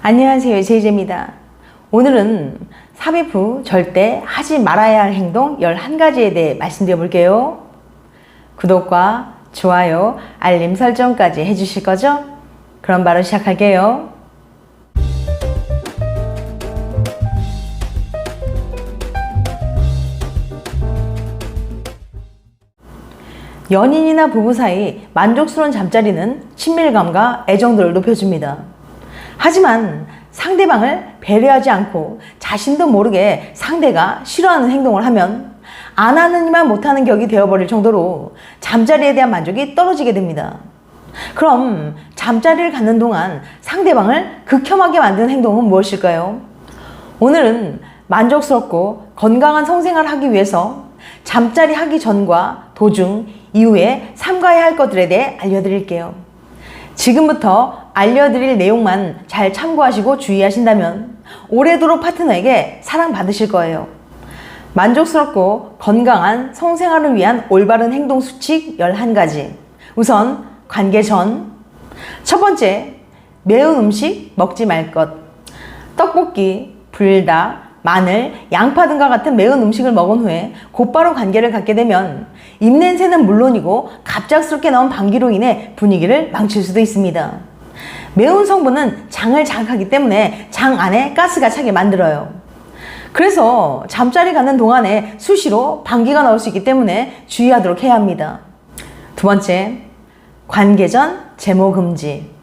안녕하세요. 제이제입니다. 오늘은 삽입 후 절대 하지 말아야 할 행동 11가지에 대해 말씀드려 볼게요. 구독과 좋아요, 알림 설정까지 해주실 거죠? 그럼 바로 시작할게요. 연인이나 부부 사이 만족스러운 잠자리는 친밀감과 애정도를 높여줍니다. 하지만 상대방을 배려하지 않고 자신도 모르게 상대가 싫어하는 행동을 하면 안 하느니만 못하는 격이 되어버릴 정도로 잠자리에 대한 만족이 떨어지게 됩니다. 그럼 잠자리를 갖는 동안 상대방을 극혐하게 만드는 행동은 무엇일까요? 오늘은 만족스럽고 건강한 성생활을 하기 위해서 잠자리 하기 전과 도중, 이후에 삼가해야 할 것들에 대해 알려드릴게요. 지금부터 알려드릴 내용만 잘 참고하시고 주의하신다면 오래도록 파트너에게 사랑받으실 거예요. 만족스럽고 건강한 성생활을 위한 올바른 행동 수칙 11가지. 우선 관계 전. 첫 번째, 매운 음식 먹지 말 것. 떡볶이, 불닭, 마늘, 양파 등과 같은 매운 음식을 먹은 후에 곧바로 관계를 갖게 되면 입냄새는 물론이고 갑작스럽게 나온 방귀로 인해 분위기를 망칠 수도 있습니다. 매운 성분은 장을 자극하기 때문에 장 안에 가스가 차게 만들어요. 그래서 잠자리 갖는 동안에 수시로 방귀가 나올 수 있기 때문에 주의하도록 해야 합니다. 두 번째, 관계 전 제모 금지.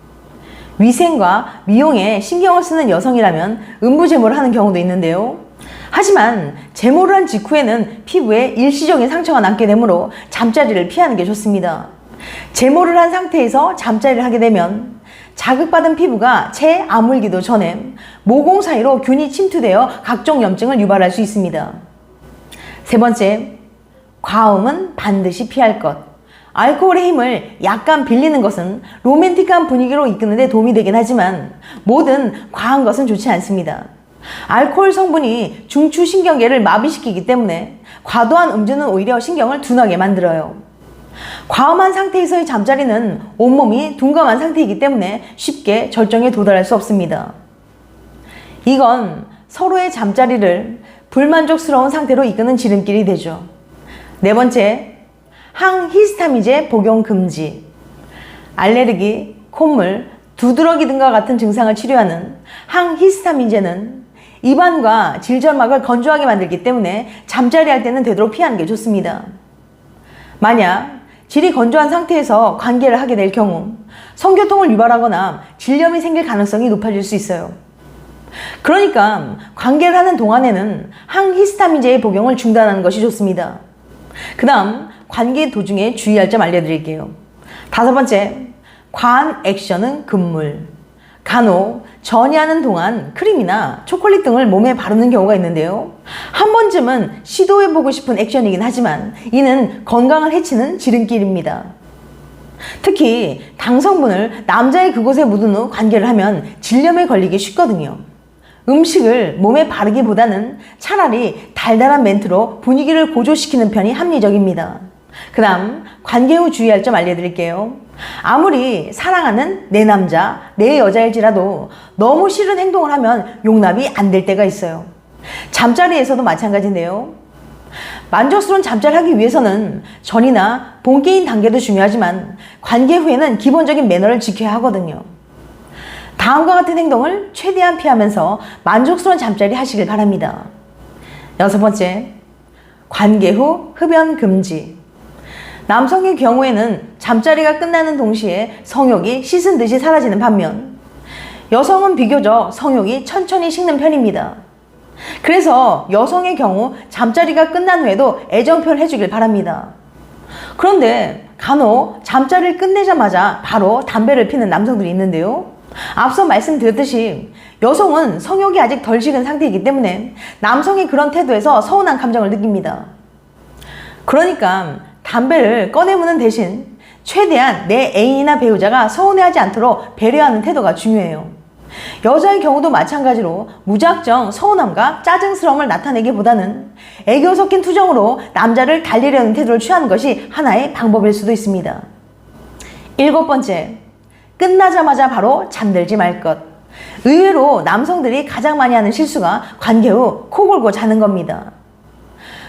위생과 미용에 신경을 쓰는 여성이라면 음부제모를 하는 경우도 있는데요. 하지만 제모를 한 직후에는 피부에 일시적인 상처가 남게 되므로 잠자리를 피하는 게 좋습니다. 제모를 한 상태에서 잠자리를 하게 되면 자극받은 피부가 채 아물기도 전에 모공 사이로 균이 침투되어 각종 염증을 유발할 수 있습니다. 세 번째, 과음은 반드시 피할 것. 알코올의 힘을 약간 빌리는 것은 로맨틱한 분위기로 이끄는 데 도움이 되긴 하지만 모든 과한 것은 좋지 않습니다. 알코올 성분이 중추신경계를 마비시키기 때문에 과도한 음주는 오히려 신경을 둔하게 만들어요. 과음한 상태에서의 잠자리는 온몸이 둔감한 상태이기 때문에 쉽게 절정에 도달할 수 없습니다. 이건 서로의 잠자리를 불만족스러운 상태로 이끄는 지름길이 되죠. 네 번째, 항히스타미제 복용 금지. 알레르기, 콧물, 두드러기 등과 같은 증상을 치료하는 항히스타민제는 입안과 질절막을 건조하게 만들기 때문에 잠자리 할 때는 되도록 피하는 게 좋습니다. 만약 질이 건조한 상태에서 관계를 하게 될 경우 성교통을 유발하거나 질염이 생길 가능성이 높아질 수 있어요. 그러니까 관계를 하는 동안에는 항히스타민제의 복용을 중단하는 것이 좋습니다. 그 다음 관계 도중에 주의할 점 알려드릴게요. 다섯 번째, 과한 액션은 금물. 간혹 전이하는 동안 크림이나 초콜릿 등을 몸에 바르는 경우가 있는데요. 한 번쯤은 시도해보고 싶은 액션이긴 하지만 이는 건강을 해치는 지름길입니다. 특히 당 성분을 남자의 그곳에 묻은 후 관계를 하면 질염에 걸리기 쉽거든요. 음식을 몸에 바르기보다는 차라리 달달한 멘트로 분위기를 고조시키는 편이 합리적입니다. 그 다음 관계 후 주의할 점 알려드릴게요. 아무리 사랑하는 내 남자, 내 여자일지라도 너무 싫은 행동을 하면 용납이 안 될 때가 있어요. 잠자리에서도 마찬가지인데요. 만족스러운 잠자리를 하기 위해서는 전이나 본게임 단계도 중요하지만 관계 후에는 기본적인 매너를 지켜야 하거든요. 다음과 같은 행동을 최대한 피하면서 만족스러운 잠자리 하시길 바랍니다. 여섯 번째, 관계 후 흡연 금지. 남성의 경우에는 잠자리가 끝나는 동시에 성욕이 씻은 듯이 사라지는 반면 여성은 비교적 성욕이 천천히 식는 편입니다. 그래서 여성의 경우 잠자리가 끝난 후에도 애정 표현을 해주길 바랍니다. 그런데 간혹 잠자리를 끝내자마자 바로 담배를 피는 남성들이 있는데요. 앞서 말씀드렸듯이 여성은 성욕이 아직 덜 식은 상태이기 때문에 남성의 그런 태도에서 서운한 감정을 느낍니다. 그러니까 담배를 꺼내무는 대신 최대한 내 애인이나 배우자가 서운해하지 않도록 배려하는 태도가 중요해요. 여자의 경우도 마찬가지로 무작정 서운함과 짜증스러움을 나타내기보다는 애교 섞인 투정으로 남자를 달래려는 태도를 취하는 것이 하나의 방법일 수도 있습니다. 일곱 번째, 끝나자마자 바로 잠들지 말 것. 의외로 남성들이 가장 많이 하는 실수가 관계 후 코 골고 자는 겁니다.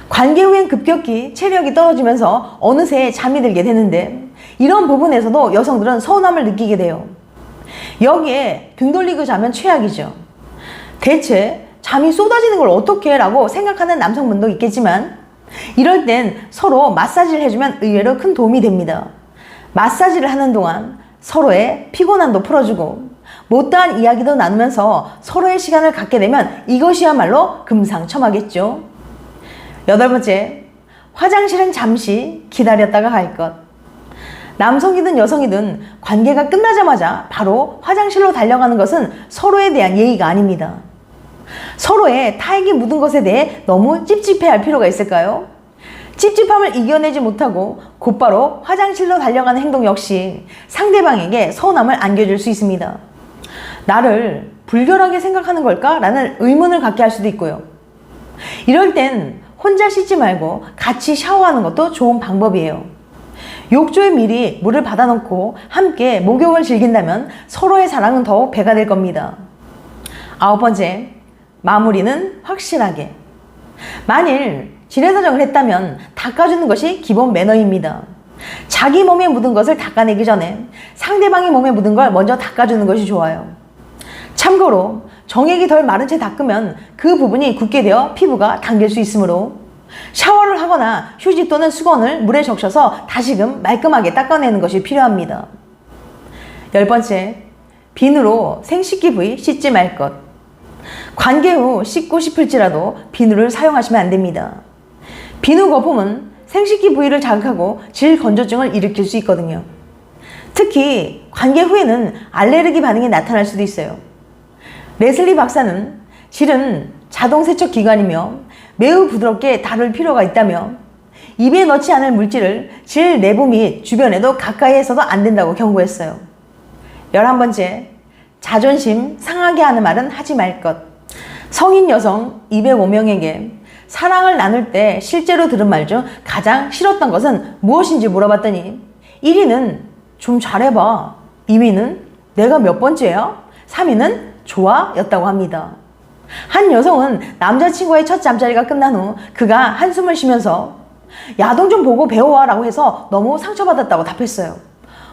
관계 후엔 급격히 체력이 떨어지면서 어느새 잠이 들게 되는데 이런 부분에서도 여성들은 서운함을 느끼게 돼요. 여기에 등 돌리고 자면 최악이죠. 대체 잠이 쏟아지는 걸 어떻게 라고 생각하는 남성분도 있겠지만 이럴 땐 서로 마사지를 해주면 의외로 큰 도움이 됩니다. 마사지를 하는 동안 서로의 피곤함도 풀어주고 못다한 이야기도 나누면서 서로의 시간을 갖게 되면 이것이야말로 금상첨화겠죠. 여덟 번째, 화장실은 잠시 기다렸다가 갈 것. 남성이든 여성이든 관계가 끝나자마자 바로 화장실로 달려가는 것은 서로에 대한 예의가 아닙니다. 서로의 타액이 묻은 것에 대해 너무 찝찝해 할 필요가 있을까요? 찝찝함을 이겨내지 못하고 곧바로 화장실로 달려가는 행동 역시 상대방에게 서운함을 안겨줄 수 있습니다. 나를 불결하게 생각하는 걸까? 라는 의문을 갖게 할 수도 있고요. 이럴 땐 혼자 씻지 말고 같이 샤워하는 것도 좋은 방법이에요. 욕조에 미리 물을 받아놓고 함께 목욕을 즐긴다면 서로의 사랑은 더욱 배가 될 겁니다. 아홉 번째, 마무리는 확실하게. 만일 지뢰 사정을 했다면 닦아주는 것이 기본 매너입니다. 자기 몸에 묻은 것을 닦아내기 전에 상대방의 몸에 묻은 걸 먼저 닦아주는 것이 좋아요. 참고로 정액이 덜 마른 채 닦으면 그 부분이 굳게 되어 피부가 당길 수 있으므로 샤워를 하거나 휴지 또는 수건을 물에 적셔서 다시금 말끔하게 닦아내는 것이 필요합니다. 열 번째, 비누로 생식기 부위 씻지 말 것. 관계 후 씻고 싶을지라도 비누를 사용하시면 안 됩니다. 비누 거품은 생식기 부위를 자극하고 질 건조증을 일으킬 수 있거든요. 특히 관계 후에는 알레르기 반응이 나타날 수도 있어요. 레슬리 박사는 실은 자동 세척 기관이며 매우 부드럽게 다룰 필요가 있다며 입에 넣지 않을 물질을 질 내부 및 주변에도 가까이 해서도 안 된다고 경고했어요. 열한 번째, 자존심 상하게 하는 말은 하지 말 것. 성인 여성 205명에게 사랑을 나눌 때 실제로 들은 말 중 가장 싫었던 것은 무엇인지 물어봤더니 1위는 좀 잘해봐. 2위는 내가 몇 번째야? 3위는 좋아? 였다고 합니다. 한 여성은 남자친구의 첫 잠자리가 끝난 후 그가 한숨을 쉬면서 야동 좀 보고 배워와 라고 해서 너무 상처받았다고 답했어요.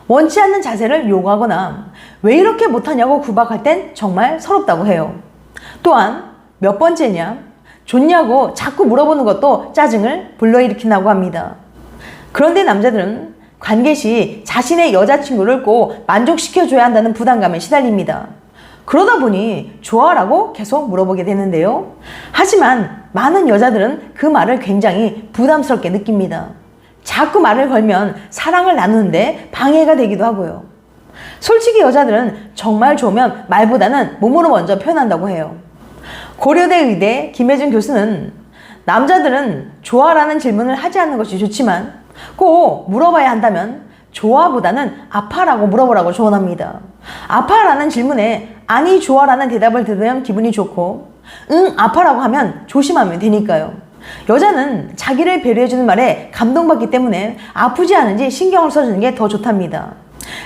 원치 않는 자세를 요구하거나 왜 이렇게 못하냐고 구박할 땐 정말 서럽다고 해요. 또한 몇 번째냐? 좋냐고 자꾸 물어보는 것도 짜증을 불러일으킨다고 합니다. 그런데 남자들은 관계 시 자신의 여자친구를 꼭 만족시켜줘야 한다는 부담감에 시달립니다. 그러다 보니 좋아라고 계속 물어보게 되는데요. 하지만 많은 여자들은 그 말을 굉장히 부담스럽게 느낍니다. 자꾸 말을 걸면 사랑을 나누는데 방해가 되기도 하고요. 솔직히 여자들은 정말 좋으면 말보다는 몸으로 먼저 표현한다고 해요. 고려대 의대 김혜준 교수는 남자들은 좋아라는 질문을 하지 않는 것이 좋지만 꼭 물어봐야 한다면 좋아보다는 아파라고 물어보라고 조언합니다. 아파라는 질문에 아니 좋아라는 대답을 들으면 기분이 좋고 응 아파라고 하면 조심하면 되니까요. 여자는 자기를 배려해주는 말에 감동받기 때문에 아프지 않은지 신경을 써주는 게 더 좋답니다.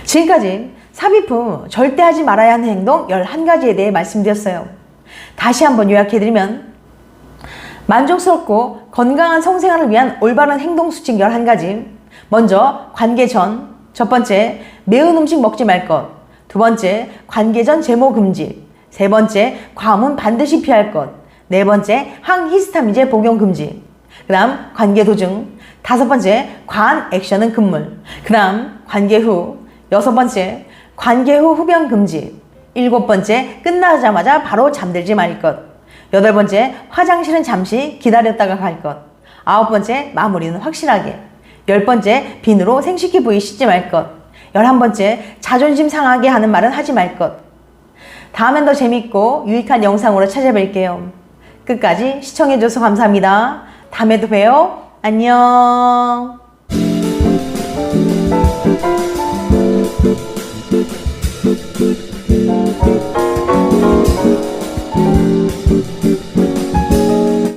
지금까지 삽입 후 절대 하지 말아야 하는 행동 11가지에 대해 말씀드렸어요. 다시 한번 요약해드리면 만족스럽고 건강한 성생활을 위한 올바른 행동 수칙 11가지. 먼저 관계 전. 첫 번째 매운 음식 먹지 말 것. 두 번째 관계 전 제모 금지. 세 번째 과음은 반드시 피할 것. 네 번째 항히스타민제 복용 금지. 그 다음 관계 도중. 다섯 번째 과한 액션은 금물. 그 다음 관계 후. 여섯 번째 관계 후 흡연 금지 일곱 번째 끝나자마자 바로 잠들지 말 것. 여덟 번째 화장실은 잠시 기다렸다가 갈 것. 아홉 번째 마무리는 확실하게. 열 번째 비누로 생식기 부위 씻지 말 것. 열한 번째 자존심 상하게 하는 말은 하지 말 것. 다음엔 더 재밌고 유익한 영상으로 찾아뵐게요. 끝까지 시청해줘서 감사합니다. 다음에도 봬요. 안녕.